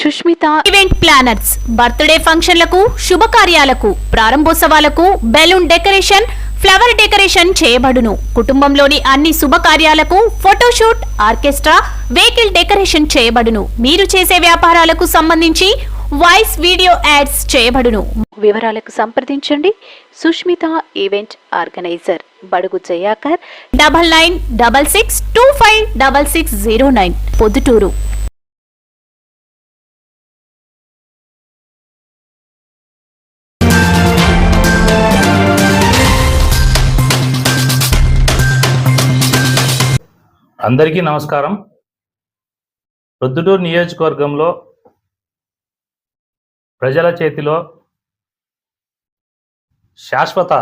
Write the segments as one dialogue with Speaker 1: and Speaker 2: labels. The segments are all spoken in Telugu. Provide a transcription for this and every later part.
Speaker 1: సుష్మిత
Speaker 2: ఈవెంట్ ప్లానర్స్ బర్త్డే ఫంక్షన్లకు శుభకార్యాలకు ప్రారంభోత్సవాలకు బెలూన్ డెకరేషన్ ఫ్లవర్ డెకరేషన్ చేయబడును. కుటుంబంలోని అన్ని శుభకార్యాలకు ఫోటోషూట్ ఆర్కెస్ట్రా వెహికల్ డెకరేషన్ చేయబడును. మీరు చేసే వ్యాపారాలకు సంబంధించి వాయిస్ వీడియో యాడ్స్ చేయబడును.
Speaker 1: వివరాలకు సంప్రదించండి. Sushmita event organiser Badugu Jayakar.
Speaker 2: Double nine double six two five double six zero nine Podduturu.
Speaker 3: అందరికీ నమస్కారం. ప్రొద్దుటూరు నియోజకవర్గంలో ప్రజల చేతిలో శాశ్వత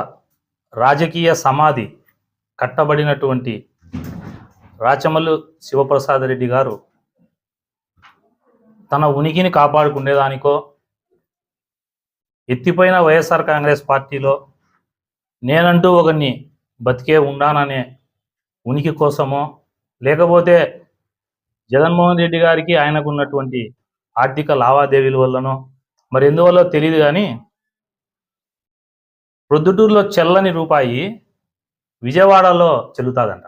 Speaker 3: రాజకీయ సమాధి కట్టబడినటువంటి రాచమల్లు శివప్రసాద్ రెడ్డి గారు తన ఉనికిని కాపాడుకునేదానికో ఎత్తిపోయిన వైఎస్ఆర్ కాంగ్రెస్ పార్టీలో నేనంటూ ఒకరిని బతికే ఉండాననే ఉనికి కోసమో లేకపోతే జగన్మోహన్ రెడ్డి గారికి ఆయనకు ఉన్నటువంటి ఆర్థిక లావాదేవీల వల్లనో మరి ఎందువల్ల తెలియదు కానీ ప్రొద్దుటూరులో చెల్లని రూపాయి విజయవాడలో చెల్లుతాదంట.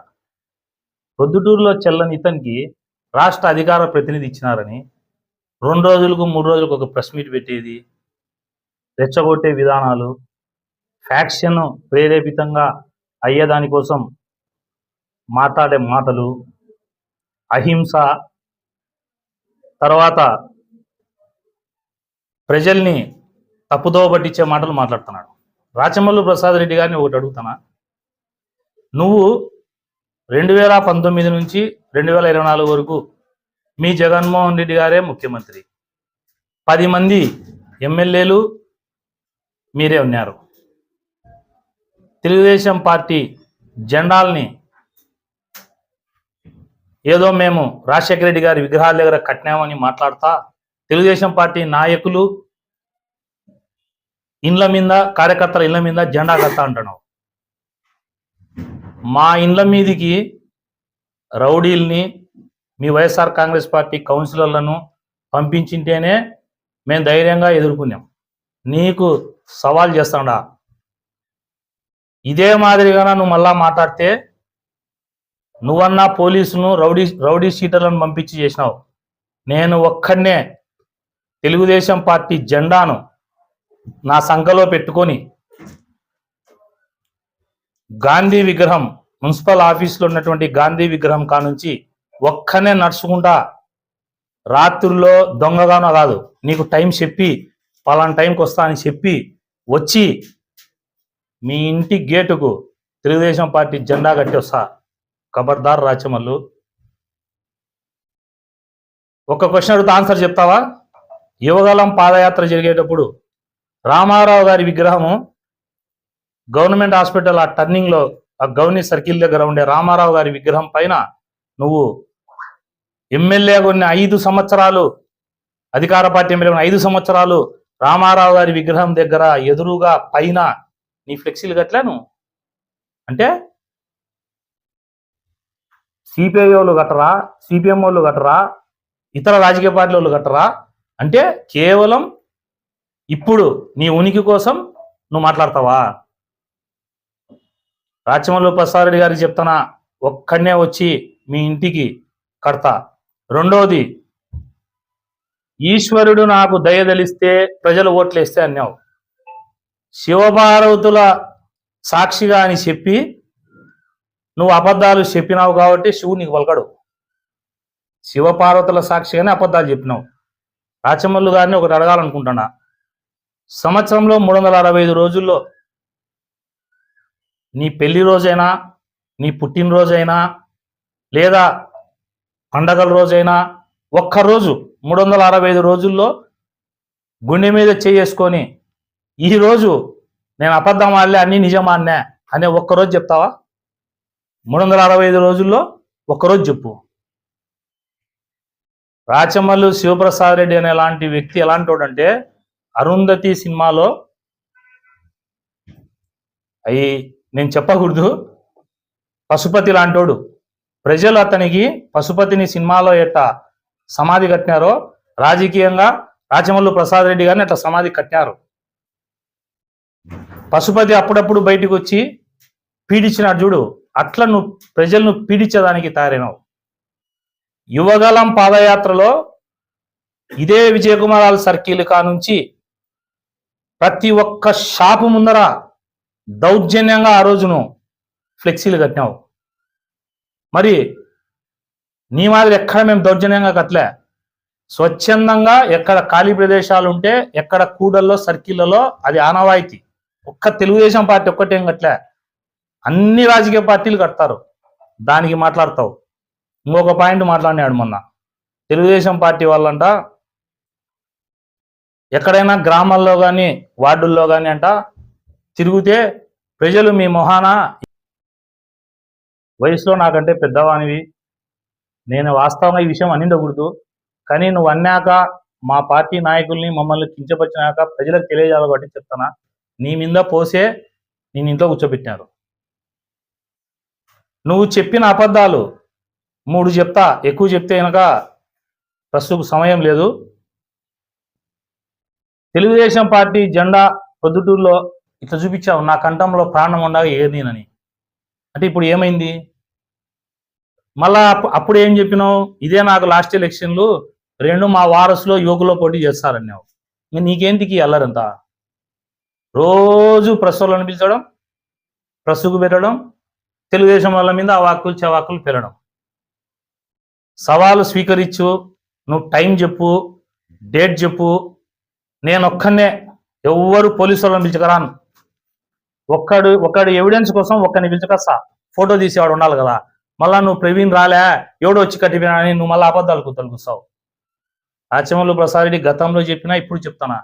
Speaker 3: ప్రొద్దుటూరులో చెల్లని ఇతనికి రాష్ట్ర అధికార ప్రతినిధి ఇచ్చినారని రెండు రోజులకు మూడు రోజులకు ఒక ప్రెస్ మీట్ పెట్టేది రెచ్చగొట్టే విధానాలు ఫ్యాక్షన్ ప్రేరేపితంగా అయ్యేదానికోసం మాట్లాడే మాటలు అహింస తర్వాత ప్రజల్ని తప్పుదోవ పట్టించే మాటలు మాట్లాడుతున్నాడు. రాచమల్లు ప్రసాద్ రెడ్డి గారిని ఒకటి అడుగుతానా నువ్వు రెండు వేల పంతొమ్మిది నుంచి రెండు వేల ఇరవై నాలుగు వరకు మీ జగన్మోహన్ రెడ్డి గారే ముఖ్యమంత్రి. పది మంది ఎమ్మెల్యేలు మీరే ఉన్నారు. తెలుగుదేశం పార్టీ జెండాల్ని ఏదో మేము రాజశేఖర రెడ్డి గారి విగ్రహాల దగ్గర కట్టినామని మాట్లాడతా తెలుగుదేశం పార్టీ నాయకులు ఇండ్ల మీద కార్యకర్తల ఇళ్ళ మీద జెండా కడతా అంటున్నావు. మా ఇండ్ల మీదికి రౌడీల్ని మీ వైఎస్ఆర్ కాంగ్రెస్ పార్టీ కౌన్సిలర్లను పంపించింటేనే మేము ధైర్యంగా ఎదుర్కొన్నాం. నీకు సవాల్ చేస్తాడా. ఇదే మాదిరిగా నువ్వు మళ్ళా మాట్లాడితే నువ్వన్నా పోలీసును రౌడీ రౌడీ షీటర్లను పంపించి చేసినావు. నేను ఒక్కడనే తెలుగుదేశం పార్టీ జెండాను నా సంఖలో పెట్టుకొని గాంధీ విగ్రహం మున్సిపల్ ఆఫీసులో ఉన్నటువంటి గాంధీ విగ్రహం కానుంచి ఒక్కనే నడుచుకుంటా రాత్రుల్లో దొంగగానో కాదు నీకు టైం చెప్పి పలానా టైంకి వస్తా అని చెప్పి వచ్చి మీ ఇంటి గేటుకు తెలుగుదేశం పార్టీ జెండా కట్టి వస్తా. ఖబర్దార్ రాచమల్లు. ఒక క్వశ్చన్ అడిగితే ఆన్సర్ చెప్తావా? యువగలం పాదయాత్ర జరిగేటప్పుడు రామారావు గారి విగ్రహము గవర్నమెంట్ హాస్పిటల్ ఆ టర్నింగ్లో ఆ గవర్నీ సర్కిల్ దగ్గర ఉండే రామారావు గారి విగ్రహం పైన నువ్వు ఎమ్మెల్యే కొన్ని ఐదు సంవత్సరాలు అధికార పార్టీ ఎమ్మెల్యే ఉన్న ఐదు సంవత్సరాలు రామారావు గారి విగ్రహం దగ్గర ఎదురుగా పైన నీ ఫ్లెక్సీలు కట్టలేను? అంటే సిపిఐ వాళ్ళు కట్టరా? సిపిఎం వాళ్ళు కట్టరా? ఇతర రాజకీయ పార్టీల వాళ్ళు కట్టరా? అంటే కేవలం ఇప్పుడు నీ ఉనికి కోసం నువ్వు మాట్లాడతావా? రాచమల్లు ప్రసాద్ గారికి చెప్తానా ఒక్కడనే వచ్చి మీ ఇంటికి కడతా. రెండోది ఈశ్వరుడు నాకు దయదలిస్తే ప్రజలు ఓట్లేస్తే అన్నావు. శివభారవతుల సాక్షిగా అని చెప్పి నువ్వు అబద్ధాలు చెప్పినావు కాబట్టి శివుడు నీకు పలకడు. శివపార్వతుల సాక్షిగానే అబద్ధాలు చెప్పినావు. రాచమల్లు గారిని ఒకటి అడగాలనుకుంటున్నా. సంవత్సరంలో మూడు వందల అరవై ఐదు రోజుల్లో నీ పెళ్ళి రోజైనా నీ పుట్టినరోజైనా లేదా పండగల రోజైనా ఒక్కరోజు మూడు వందల అరవై ఐదు రోజుల్లో గుండె మీద చేసుకొని ఈరోజు నేను అబద్ధం ఆడలే అన్ని నిజమా అన్నా అనే ఒక్కరోజు చెప్తావా? మూడు వందల అరవై ఐదు రోజుల్లో ఒక్కరోజు చెప్పు. రాచమల్లు శివప్రసాద్ రెడ్డి అనే లాంటి వ్యక్తి ఎలాంటి అంటే అరుంధతి సినిమాలో అయి నేను చెప్పకూడదు. పశుపతి లాంటోడు. ప్రజలు అతనికి పశుపతిని సినిమాలో ఎట్ట సమాధి కట్టినారో రాజకీయంగా రాచమల్లు ప్రసాద్ రెడ్డి గారిని అట్లా సమాధి కట్టారు పశుపతి అప్పుడప్పుడు బయటికి వచ్చి పీడించినాడు చూడు. అట్లా నువ్వు ప్రజలను పీడించడానికి తయారైనావు. యువగలం పాదయాత్రలో ఇదే విజయకుమారాల సర్కిల్ కానుంచి ప్రతి ఒక్క షాపు ముందర దౌర్జన్యంగా ఆ రోజును ఫ్లెక్సీలు కట్టినావు. మరి నీ మాదిరి ఎక్కడ మేము దౌర్జన్యంగా కట్టలే? స్వచ్ఛందంగా ఎక్కడ ఖాళీ ప్రదేశాలు ఉంటే ఎక్కడ కూడల్లో సర్కిళ్ళలో అది ఆనవాయితీ. ఒక్క తెలుగుదేశం పార్టీ ఒక్కటేం కట్టలే? అన్ని రాజకీయ పార్టీలు కడతారు. దానికి మాట్లాడతావు. ఇంకొక పాయింట్ మాట్లాడినాడు మొన్న. తెలుగుదేశం పార్టీ వాళ్ళంట ఎక్కడైనా గ్రామాల్లో కానీ వార్డుల్లో కానీ అంట తిరిగితే ప్రజలు మీ మొహాన వయసులో నాకంటే పెద్దవానివి. నేను వాస్తవంగా ఈ విషయం అనిండకూడదు. కానీ నువ్వు అన్నాక మా పార్టీ నాయకుల్ని మమ్మల్ని కించపరిచినాక ప్రజలకు తెలియజేయాలి కాబట్టి చెప్తానా నీ మీద పోసే నేను ఇంట్లో కూర్చోబెట్టినారు. నువ్వు చెప్పిన అబద్ధాలు మూడు చెప్తా ఎక్కువ చెప్తే కనుక ప్రస్తుతం సమయం లేదు. తెలుగుదేశం పార్టీ జెండా పొద్దుటూరులో ఇట్లా చూపించావు నా కంఠంలో ప్రాణం ఉండగా ఏదీనని అంటే ఇప్పుడు ఏమైంది? మళ్ళా అప్పుడు ఏం చెప్పినావు? ఇదే నాకు లాస్ట్ ఎలక్షన్లు రెండు మా వారసులో యువకులో పోటీ చేస్తారన్నావు. నీకేంటికి అల్లరంతా? రోజు ప్రశ్నలను పిలిచడం ప్రసుగు పెట్టడం తెలుగుదేశం వాళ్ళ మీద అవాక్కులు చవాకులు పెరగడం సవాలు స్వీకరించు నువ్వు టైం చెప్పు డేట్ చెప్పు నేను ఒక్కనే ఎవ్వరు పోలీసు వాళ్ళని పిలుచుకరాను. ఒక్కడు ఒక్కడు ఎవిడెన్స్ కోసం ఒక్కడిని పిలుచుకొస్తా ఫోటో తీసేవాడు ఉండాలి కదా. మళ్ళా నువ్వు ప్రవీణ్ రాలే ఎవడో వచ్చి కట్టిపోయినా నువ్వు మళ్ళీ అబద్ధాలు కుతలుగుస్తావు రాచమల్లు ప్రసాద్ రెడ్డి గతంలో చెప్పినా ఇప్పుడు చెప్తానా.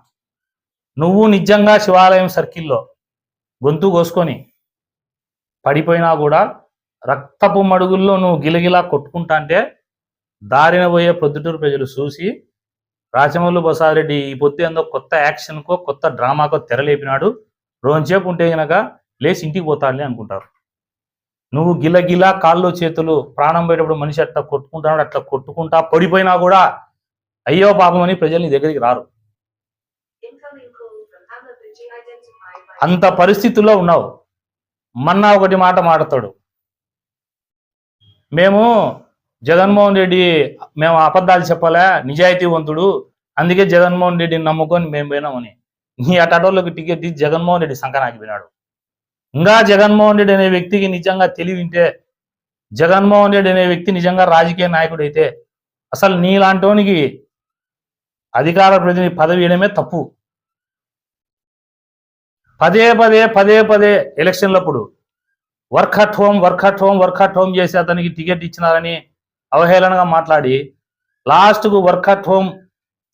Speaker 3: నువ్వు నిజంగా శివాలయం సర్కిల్లో గొంతు కోసుకొని పడిపోయినా కూడా రక్తపు మడుగుల్లో నువ్వు గిలగిలా కొట్టుకుంటా అంటే దారిన పోయే ప్రొద్దుటూరు ప్రజలు చూసి రాచమల్లు ప్రసాద్ రెడ్డి ఈ పొద్దు ఏందో కొత్త యాక్షన్కో కొత్త డ్రామాకో తెరలేపినాడు. రోజుసేపు ఉంటే గనక లేచి ఇంటికి పోతాడులే అనుకుంటారు. నువ్వు గిలగిలా కాళ్ళు చేతులు ప్రాణం పోయేటప్పుడు మనిషి అట్లా కొట్టుకుంటాడు అట్లా కొట్టుకుంటా పడిపోయినా కూడా అయ్యో పాపం అని ప్రజలు నీ దగ్గరికి రారు. అంత పరిస్థితుల్లో ఉన్నావు. మన్నా ఒకటి మాట మాడతాడు. మేము జగన్మోహన్ రెడ్డి మేము అబద్ధాలు చెప్పాలా? నిజాయితీవంతుడు. అందుకే జగన్మోహన్ రెడ్డిని నమ్ముకొని మేము పోయినామని. నీ అటోళ్ళకి టికెట్ ఇచ్చి జగన్మోహన్ రెడ్డి సంకనాకి పోయినాడు. ఇంకా జగన్మోహన్ రెడ్డి అనే వ్యక్తికి నిజంగా తెలివింటే జగన్మోహన్ రెడ్డి అనే వ్యక్తి నిజంగా రాజకీయ నాయకుడు అయితే అసలు నీలాంటోనికి అధికార ప్రతినిధి పదవి ఇవ్వడమే తప్పు. పదే పదే పదే పదే ఎలక్షన్లప్పుడు work at home work at home work at home చేసి అతనికి టికెట్ ఇచ్చినారని అవహేళనగా మాట్లాడి లాస్ట్కు వర్క్ అట్ హోమ్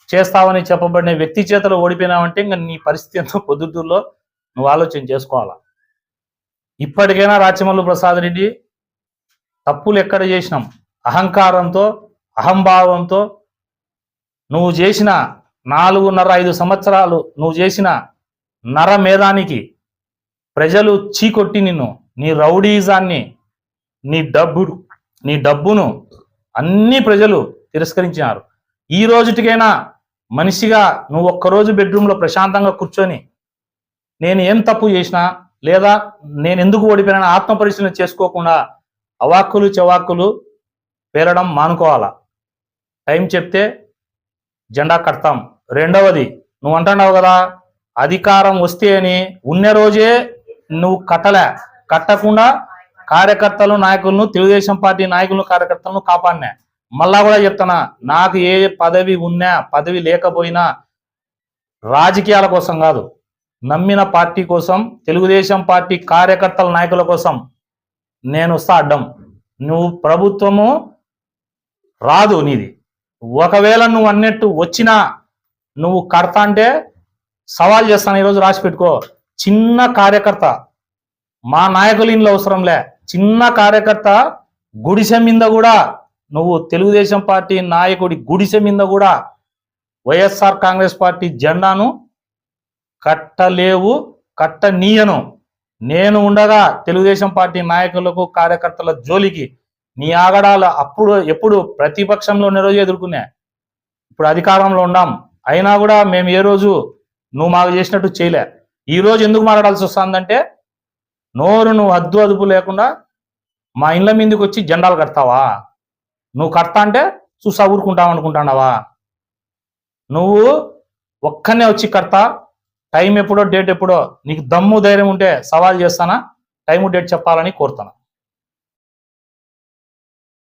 Speaker 3: చేస్తావని చెప్పబడిన వ్యక్తి చేతలో ఓడిపోయినావంటే ఇంకా నీ పరిస్థితి ఎంతో పొద్దుటూరులో నువ్వు ఆలోచన చేసుకోవాలా? ఇప్పటికైనా రాచమల్లు ప్రసాద్ రెడ్డి తప్పులు ఎక్కడ చేసినాం? అహంకారంతో అహంభావంతో నువ్వు చేసిన నాలుగున్నర ఐదు సంవత్సరాలు నువ్వు చేసిన నరమేధానికి ప్రజలు చీకొట్టి నిన్ను నీ రౌడీజాన్ని నీ డబ్బు నీ డబ్బును అన్ని ప్రజలు తిరస్కరించినారు. ఈ రోజుటికైనా మనిషిగా నువ్వు ఒక్కరోజు బెడ్రూమ్లో ప్రశాంతంగా కూర్చొని నేను ఏం తప్పు చేసినా లేదా నేను ఎందుకు ఓడిపోయినా ఆత్మ పరిశీలన చేసుకోకుండా అవాక్కులు చవాక్కులు పేరడం మానుకోవాలా? టైం చెప్తే జెండా కడతాం. రెండవది నువ్వు అంటున్నావు కదా అధికారం వస్తే అని ఉన్న రోజే నువ్వు కట్టలే. కట్టకుండా కార్యకర్తలు నాయకులను తెలుగుదేశం పార్టీ నాయకులను కార్యకర్తలను కాపాడినా. మళ్ళా కూడా చెప్తున్నా నాకు ఏ పదవి ఉన్నా పదవి లేకపోయినా రాజకీయాల కోసం కాదు. నమ్మిన పార్టీ కోసం తెలుగుదేశం పార్టీ కార్యకర్తల నాయకుల కోసం నేను వస్తా అడ్డం. నువ్వు ప్రభుత్వము రాదు నీది. ఒకవేళ నువ్వు అన్నట్టు వచ్చినా నువ్వు కడతా అంటే సవాల్ చేస్తాను ఈరోజు రాసి పెట్టుకో. చిన్న కార్యకర్త మా నాయకులు ఇంట్లో అవసరంలే చిన్న కార్యకర్త గుడిసె మీద కూడా నువ్వు తెలుగుదేశం పార్టీ నాయకుడి గుడిసె మీద కూడా వైఎస్ఆర్ కాంగ్రెస్ పార్టీ జెండాను కట్టలేవు కట్టనీయను. నేను ఉండగా తెలుగుదేశం పార్టీ నాయకులకు కార్యకర్తల జోలికి నీ ఆగడాలు అప్పుడు ఎప్పుడు ప్రతిపక్షంలో ఉన్న రోజు ఎదుర్కొనే ఇప్పుడు అధికారంలో ఉన్నాం. అయినా కూడా మేము ఏ రోజు నువ్వు మాకు చేసినట్టు చేయలే. ఈ రోజు ఎందుకు మాట్లాడాల్సి వస్తుందంటే నోరు నువ్వు అద్దు అదుపు లేకుండా మా ఇండ్ల మీదకి వచ్చి జెండాలు కడతావా? నువ్వు కడతా అంటే చూసా ఊరుకుంటాం అనుకుంటావా నువ్వు ఒక్కనే వచ్చి కడతా టైం ఎప్పుడో డేట్ ఎప్పుడో నీకు దమ్ము ధైర్యం ఉంటే సవాల్ చేస్తానా? టైము డేట్ చెప్పాలని కోరుతాను